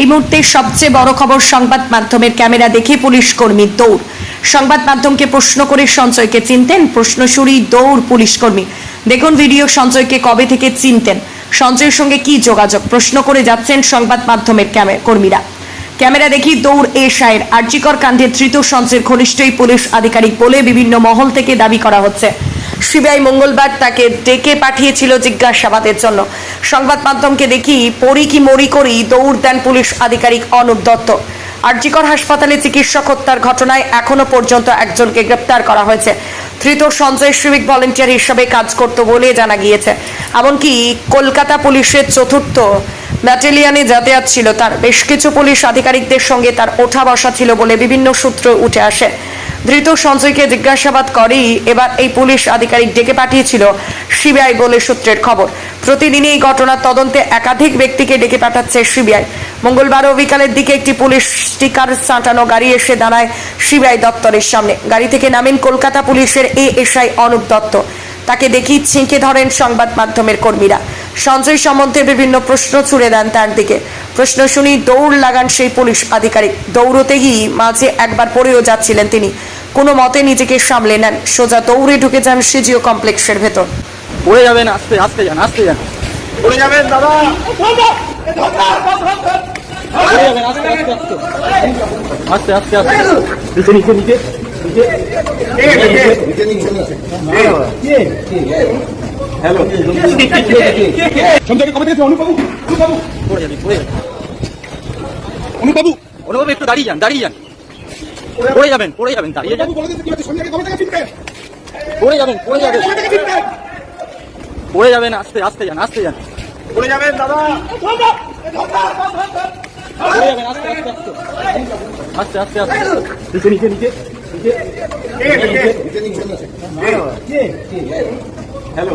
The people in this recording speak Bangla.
এই মুহূর্তে সবচেয়ে বড় খবর সংবাদ মাধ্যমের ক্যামেরা দেখে পুলিশ কর্মী দৌড়। সংবাদ মাধ্যমকে প্রশ্ন করে সঞ্চয়কে চিনতেন প্রশ্ন প্রশ্নসূরি, দৌড়, পুলিশ কর্মী। দেখুন ভিডিও সঞ্চয়কে কবে থেকে চিনতেন। সঞ্চয়ের সঙ্গে কি যোগাযোগ? প্রশ্ন করে যাচ্ছেন সংবাদ মাধ্যমের কর্মীরা। ক্যামেরা দেখি দৌড় এ শায়ের। আর্জিকর কাণ্ডে ধৃত সঞ্চয়ের ঘনিষ্ঠই পুলিশ আধিকারিক বলে বিভিন্ন মহল থেকে দাবি করা হচ্ছে। সিবিআই মঙ্গলবার তাকে ডেকে পাঠিয়েছিল জিজ্ঞাসাবাদের জন্য। সংবাদ মাধ্যমকে দেখি পড়ি কি মরি করি দৌড় দেন পুলিশ আধিকারিক অনুপ দত্ত। আরজিকর হাসপাতালে চিকিৎসক হত্যার ঘটনায় এখনও পর্যন্ত একজনকে গ্রেপ্তার করা হয়েছে। ধৃত সঞ্জয় সিভিক ভলেন্টিয়ার হিসেবে কাজ করত বলে জানা গিয়েছে। এমনকি কলকাতা পুলিশের চতুর্থ ব্যাটেলিয়ানে যাতায়াত ছিল তার। বেশ কিছু পুলিশ আধিকারিকদের সঙ্গে তার ওঠা বসা ছিল বলে বিভিন্ন সূত্র উঠে আসে। ধৃত সঞ্জয়কে জিজ্ঞাসাবাদ করেই এবার এই পুলিশ আধিকারিক ডেকে পাঠিয়েছিল সিবিআই বলে সূত্রের খবর। প্রতিদিনই এই ঘটনার তদন্তে একাধিক ব্যক্তিকে ডেকে পাঠাচ্ছে সিবিআই। মঙ্গলবারও বিকালের দিকে একটি পুলিশ স্টিকার সাঁটানো গাড়ি এসে দাঁড়ায় সিবিআই দপ্তরের সামনে। গাড়ি থেকে নামেন কলকাতা পুলিশের এএসআই অনুপ দত্ত। তাকে দেখি ছিঁকে ধরেন সংবাদ মাধ্যমের কর্মীরা। সঞ্জয় সম্বন্ধে বিভিন্ন প্রশ্ন ছুড়ে দেন তার দিকে। প্রশ্ন শুনি দৌড় লাগান সেই পুলিশ আধিকারিক। দৌড়তে গিয়ে মাঝে একবার পড়েও যাচ্ছিলেন তিনি। কোনো মতে নিজেকে সামলে নেন। সোজা দৌড়ে ঢুকে যান সিজিও কমপ্লেক্সের ভেতর। পড়ে যাবেন, আস্তে আস্তে যান আস্তে যান। যাবেন, দাদা। আস্তে আস্তে আস্তে। নিচে নিচে নিচে একটু দাঁড়িয়ে যান দাঁড়িয়ে যান। পড়ে যাবেন পড়ে যাবেন দাঁড়িয়ে চিনতেন পড়ে যাবেন পড়ে যাবেন। পড়ে যাবেন আস্তে আস্তে যান আস্তে যান। পড়ে যাবেন দাদা। পড়ে যাবেন আস্তে আস্তে আস্তে। আস্তে আস্তে নিচে নিচে নিচে হ্যালো